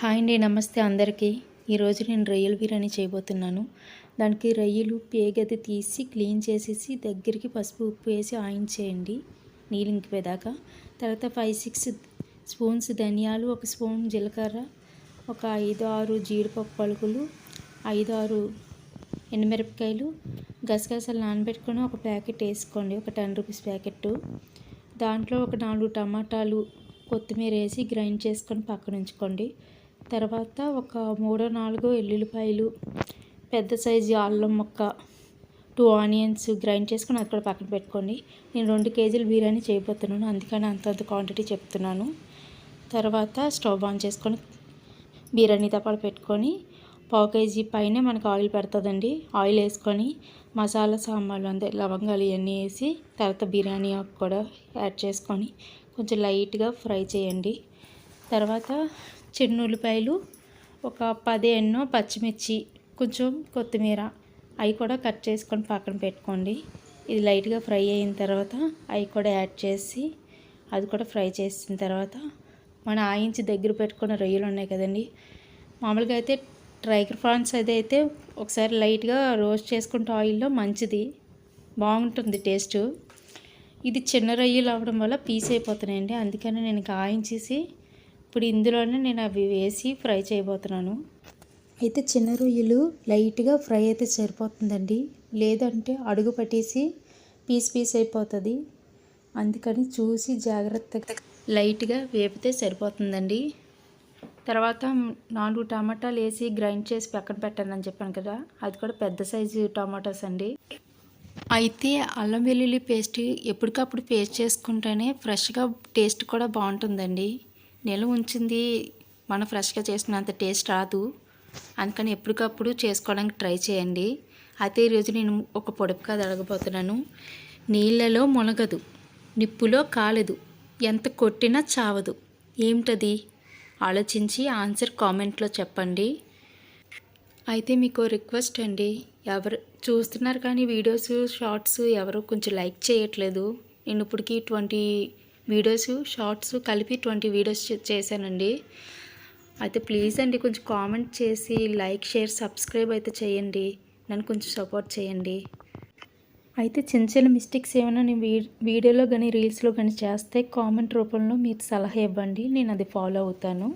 Hi అండి నమస్తే అందరికీ. ఈరోజు నేను రొయ్యల బిర్యానీ చేయబోతున్నాను. దానికి రొయ్యలు పేగది తీసి క్లీన్ చేసేసి దగ్గరికి పసుపు ఉప్పు వేసి ఆయించేయండి నీళ్ళు ఇంకిపోయేదాకా. తర్వాత ఫైవ్ సిక్స్ స్పూన్స్ ధనియాలు ఒక స్పూన్ జీలకర్ర ఒక ఐదు ఆరు జీడిపప్పు పలుకులు ఐదు ఆరు ఎండుమిరపకాయలు. గసగసాలు నానబెట్టుకొని ఒక ప్యాకెట్ వేసుకోండి ఒక టెన్ రూపీస్ ప్యాకెట్. దాంట్లో ఒక నాలుగు టమాటాలు కొత్తిమీర వేసి గ్రైండ్ చేసుకొని పక్కన ఉంచుకోండి. తర్వాత ఒక మూడో నాలుగో ఎల్లుల్లిపాయలు పెద్ద సైజు అల్లం ముక్క టూ ఆనియన్స్ గ్రైండ్ చేసుకుని అది కూడా పక్కన పెట్టుకోండి. నేను రెండు కేజీలు బిర్యానీ చేయబోతున్నాను అందుకని అంతంత క్వాంటిటీ చెప్తున్నాను. తర్వాత స్టవ్ ఆన్ చేసుకొని బిర్యానీతో పాటు పెట్టుకొని పావు కేజీ పైన మనకు ఆయిల్ పెడుతుందండి. ఆయిల్ వేసుకొని మసాలా సామాన్లు అంతే లవంగాలు ఇవన్నీ వేసి తర్వాత బిర్యానీ ఆకు కూడా యాడ్ చేసుకొని కొంచెం లైట్గా ఫ్రై చేయండి. తర్వాత చిన్న ఉల్లిపాయలు ఒక పది ఎన్నో పచ్చిమిర్చి కొంచెం కొత్తిమీర. అవి కూడా కట్ చేసుకొని పక్కన పెట్టుకోండి. ఇది లైట్గా ఫ్రై అయిన తర్వాత అవి కూడా యాడ్ చేసి అది కూడా ఫ్రై చేసిన తర్వాత మన ఆయించి దగ్గర పెట్టుకున్న రొయ్యలు ఉన్నాయి కదండి. మామూలుగా అయితే ట్రైగర్ ప్రాన్స్ అది అయితే ఒకసారి లైట్గా రోస్ట్ చేసుకుంటే ఆయిల్లో మంచిది. బాగుంటుంది టేస్ట్. ఇది చిన్న రొయ్యలు అవడం వల్ల పీస్ అయిపోతున్నాయండి. అందుకని నేను ఆయించేసి ఇప్పుడు ఇందులోనే నేను అవి వేసి ఫ్రై చేయబోతున్నాను. అయితే చిన్న రొయ్యలు లైట్గా ఫ్రై అయితే సరిపోతుందండి. లేదంటే అడుగు పట్టేసి పీస్ పీస్ అయిపోతుంది. అందుకని చూసి జాగ్రత్తగా లైట్గా వేపితే సరిపోతుందండి. తర్వాత నాలుగు టమాటాలు వేసి గ్రైండ్ చేసి పక్కన పెట్టాను అని చెప్పాను కదా. అది కూడా పెద్ద సైజు టమాటాస్ అండి. అయితే అల్లం వెల్లుల్లి పేస్ట్ ఎప్పటికప్పుడు పేస్ట్ చేసుకుంటేనే ఫ్రెష్గా టేస్ట్ కూడా బాగుంటుందండి. నిల్వ ఉంచింది మనం ఫ్రెష్గా చేసుకున్నంత టేస్ట్ రాదు. అందుకని ఎప్పటికప్పుడు చేసుకోవడానికి ట్రై చేయండి. అయితే ఈరోజు నేను ఒక పొడుపు కాదు అడగబోతున్నాను నీళ్ళలో మునగదు నిప్పులో కాలదు ఎంత కొట్టినా చావదు. ఏమిటది? ఆలోచించి ఆన్సర్ కామెంట్లో చెప్పండి. అయితే మీకు రిక్వెస్ట్ అండి ఎవరు చూస్తున్నారు కానీ వీడియోస్ షార్ట్స్ ఎవరు కొంచెం లైక్ చేయట్లేదు. నేను ఇప్పటికి ట్వంటీ వీడియోస్ షార్ట్స్ కలిపి ట్వంటీ వీడియోస్ చేశానండి. అయితే ప్లీజ్ అండి కొంచెం కామెంట్ చేసి లైక్ షేర్ సబ్స్క్రైబ్ అయితే చేయండి. నన్ను కొంచెం సపోర్ట్ చేయండి. అయితే చిన్న చిన్న మిస్టేక్స్ ఏమైనా నేను వీడియోలో కానీ రీల్స్లో కానీ చేస్తే కామెంట్ రూపంలో మీరు సలహా ఇవ్వండి. నేను అది ఫాలో అవుతాను.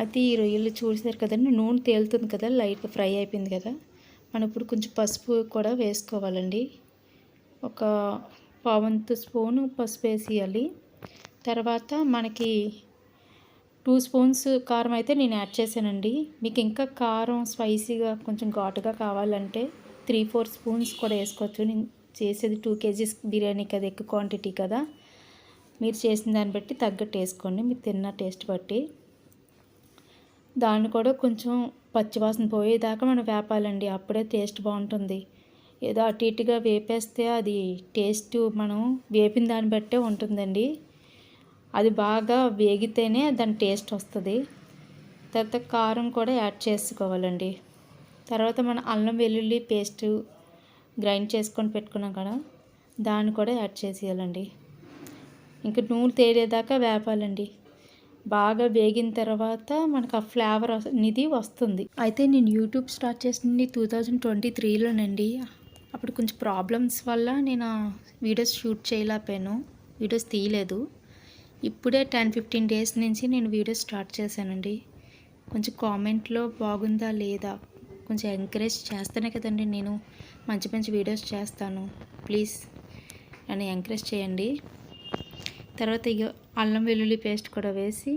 అయితే ఈ రొయ్యలు చూసారు కదండి నూనె తేలుతుంది కదా లైట్గా ఫ్రై అయిపోయింది కదా. మనం ఇప్పుడు కొంచెం పసుపు కూడా వేసుకోవాలండి. ఒక పావంతు స్పూను పసుపు వేసేయాలి తర్వాత మనకి టూ స్పూన్స్ కారం అయితే నేను యాడ్ చేశానండి. మీకు ఇంకా కారం స్పైసీగా కొంచెం ఘాటుగా కావాలంటే త్రీ ఫోర్ స్పూన్స్ కూడా వేసుకోవచ్చు. నేను చేసేది టూ కేజీస్ బిర్యానీ కదా ఎక్కువ క్వాంటిటీ కదా. మీరు చేసిన దాన్ని బట్టి తగ్గట్టు వేసుకోండి మీరు తిన్న టేస్ట్ బట్టి. దాన్ని కూడా కొంచెం పచ్చివాసన పోయేదాకా మనం వేపాలండి అప్పుడే టేస్ట్ బాగుంటుంది. ఏదో అటు ఇటుగా వేపేస్తే అది టేస్ట్ మనం వేపిన దాన్ని బట్టే ఉంటుందండి. అది బాగా వేగితేనే దాని టేస్ట్ వస్తుంది. తర్వాత కారం కూడా యాడ్ చేసుకోవాలండి. తర్వాత మనం అల్లం వెల్లుల్లి పేస్ట్ గ్రైండ్ చేసుకొని పెట్టుకున్నాం కదా దాన్ని కూడా యాడ్ చేసేయాలండి. ఇంకా నూనె తేలేదాకా వేపాలండి. బాగా వేగిన తర్వాత మనకు ఆ ఫ్లేవర్ అనేది వస్తుంది. అయితే నేను యూట్యూబ్ స్టార్ట్ చేసింది టూ థౌజండ్ ట్వంటీ త్రీలోనండి. అప్పుడు కొంచెం ప్రాబ్లమ్స్ వల్ల నేను వీడియోస్ షూట్ చేయలేకపోయాను. వీడియోస్ తీయలేదు. ఇప్పుడే టెన్ ఫిఫ్టీన్ డేస్ నుంచి నేను వీడియోస్ స్టార్ట్ చేశానండి. కొంచెం కామెంట్లో బాగుందా లేదా? కొంచెం ఎంకరేజ్ చేస్తేనే కదండి నేను మంచి మంచి వీడియోస్ చేస్తాను. ప్లీజ్ నన్ను ఎంకరేజ్ చేయండి. తర్వాత ఇక అల్లం వెల్లుల్లి పేస్ట్ కూడా వేసి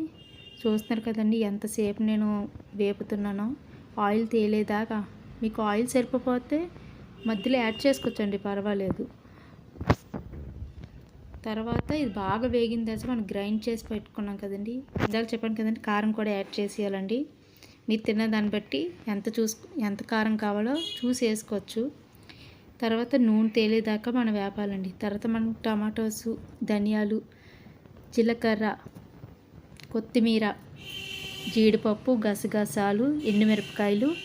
చూస్తున్నారు కదండి ఎంతసేపు నేను వేపుతున్నానో. ఆయిల్ తేలేదాకా. మీకు ఆయిల్ సరిపోతే మధ్యలో యాడ్ చేసుకోవచ్చండి పర్వాలేదు. తర్వాత ఇది బాగా వేగిన తర్వాత మనం గ్రైండ్ చేసి పెట్టుకున్నాం కదండి. ఇందాక చెప్పాను కదండి కారం కూడా యాడ్ చేసేయాలండి. మీరు తిన్న దాన్ని బట్టి ఎంత చూసు ఎంత కారం కావాలో చూసి వేసుకోవచ్చు. తర్వాత నూనె తేలేదాకా మనం వేపాలండి. తర్వాత మనం టమాటోస్ ధనియాలు జీలకర్ర కొత్తిమీర జీడిపప్పు గసగసాలు ఎండుమిరపకాయలు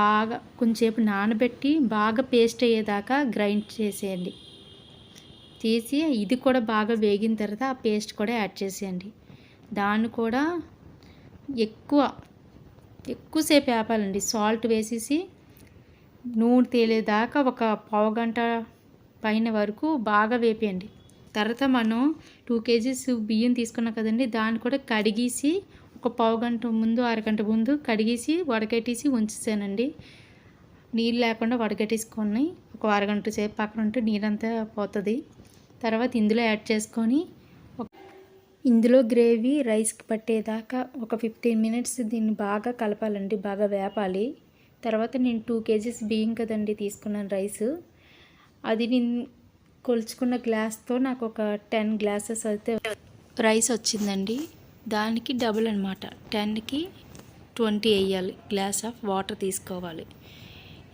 బాగా కొంచెంసేపు నానబెట్టి బాగా పేస్ట్ అయ్యేదాకా గ్రైండ్ చేసేయండి. తీసి ఇది కూడా బాగా వేగిన తర్వాత ఆ పేస్ట్ కూడా యాడ్ చేసేయండి. దాన్ని కూడా ఎక్కువ ఎక్కువసేపు వేపాలండి సాల్ట్ వేసేసి నూనె తేలేదాకా ఒక పావు గంట పైన వరకు బాగా వేపేయండి. తర్వాత మనం టూ కేజీస్ బియ్యం తీసుకున్నాం కదండి దాన్ని కూడా కడిగేసి ఒక పావు గంట ముందు అరగంట ముందు కడిగేసి వడగట్టేసి ఉంచేసానండి. నీళ్ళు లేకుండా వడగట్టేసుకొని ఒక అరగంట సేపు పక్కన ఉంటే నీరంతా పోతుంది. తర్వాత ఇందులో యాడ్ చేసుకొని ఇందులో గ్రేవీ రైస్కి పట్టేదాకా ఒక ఫిఫ్టీన్ మినిట్స్ దీన్ని బాగా కలపాలండి బాగా వేపాలి. తర్వాత నేను టూ కేజీస్ బియ్యం కదండి తీసుకున్నాను రైస్. అది నేను కొలుచుకున్న గ్లాస్తో నాకు ఒక టెన్ గ్లాసెస్ అయితే రైస్ వచ్చిందండి. దానికి డబుల్ అనమాట టెన్కి ట్వంటీ వేయాలి. గ్లాస్ ఆఫ్ వాటర్ తీసుకోవాలి.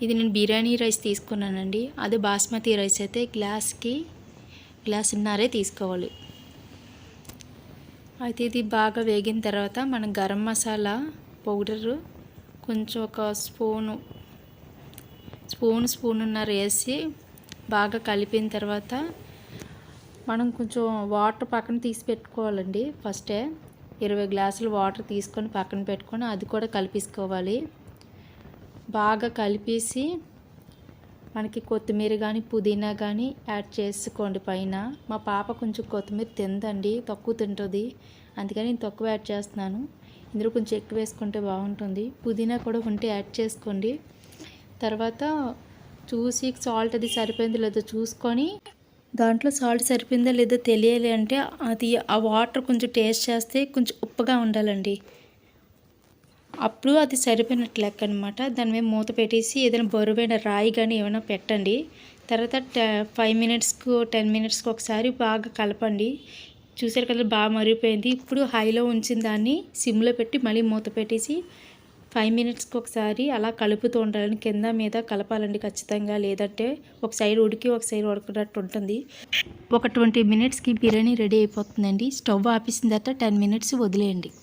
ఇది నేను బిర్యానీ రైస్ తీసుకున్నానండి. అదే బాస్మతి రైస్ అయితే గ్లాస్కి గ్లాసున్నరే తీసుకోవాలి. అయితే ఇది బాగా వేగిన తర్వాత మనం గరం మసాలా పౌడరు కొంచెం ఒక స్పూను స్పూన్ స్పూన్నర వేసి బాగా కలిపిన తర్వాత మనం కొంచెం వాటర్ పక్కన తీసి పెట్టుకోవాలండి ఫస్టే. ఇరవై గ్లాసులు వాటర్ తీసుకొని పక్కన పెట్టుకొని అది కూడా కలిపేసుకోవాలి. బాగా కలిపేసి మనకి కొత్తిమీర కానీ పుదీనా కానీ యాడ్ చేసుకోండి పైన. మా పాప కొంచెం కొత్తిమీర తిందండి తక్కువ తింటుంది. అందుకని నేను తక్కువ యాడ్ చేస్తున్నాను. ఇందులో కొంచెం ఎక్కువ వేసుకుంటే బాగుంటుంది. పుదీనా కూడా ఉంటే యాడ్ చేసుకోండి. తర్వాత చూసి సాల్ట్ అది సరిపోయిందో లేదో చూసుకొని దాంట్లో సాల్ట్ సరిపోయిందో లేదో తెలియాలి అంటే అది ఆ వాటర్ కొంచెం టేస్ట్ చేస్తే కొంచెం ఉప్పుగా ఉండాలండి. అప్పుడు అది సరిపోయినట్లు లెక్క అనమాట దాని మీద మూత పెట్టేసి ఏదైనా బరువైన రాయి కానీ ఏమైనా పెట్టండి. తర్వాత ఫైవ్ మినిట్స్కు టెన్ మినిట్స్కి ఒకసారి బాగా కలపండి. చూసారు కదా బాగా మరిగిపోయింది. ఇప్పుడు హైలో ఉంచిన దాన్ని సిమ్లో పెట్టి మళ్ళీ మూత పెట్టేసి ఫైవ్ మినిట్స్కి ఒకసారి అలా కలుపుతూ ఉండాలని కింద మీద కలపాలండి ఖచ్చితంగా. లేదంటే ఒక సైడ్ ఉడికి ఒక సైడ్ ఉడకనట్టు ఉంటుంది. ఒక ట్వంటీ మినిట్స్కి బిర్యానీ రెడీ అయిపోతుందండి. స్టవ్ ఆపేసిన తర్వాత టెన్ మినిట్స్ వదిలేయండి.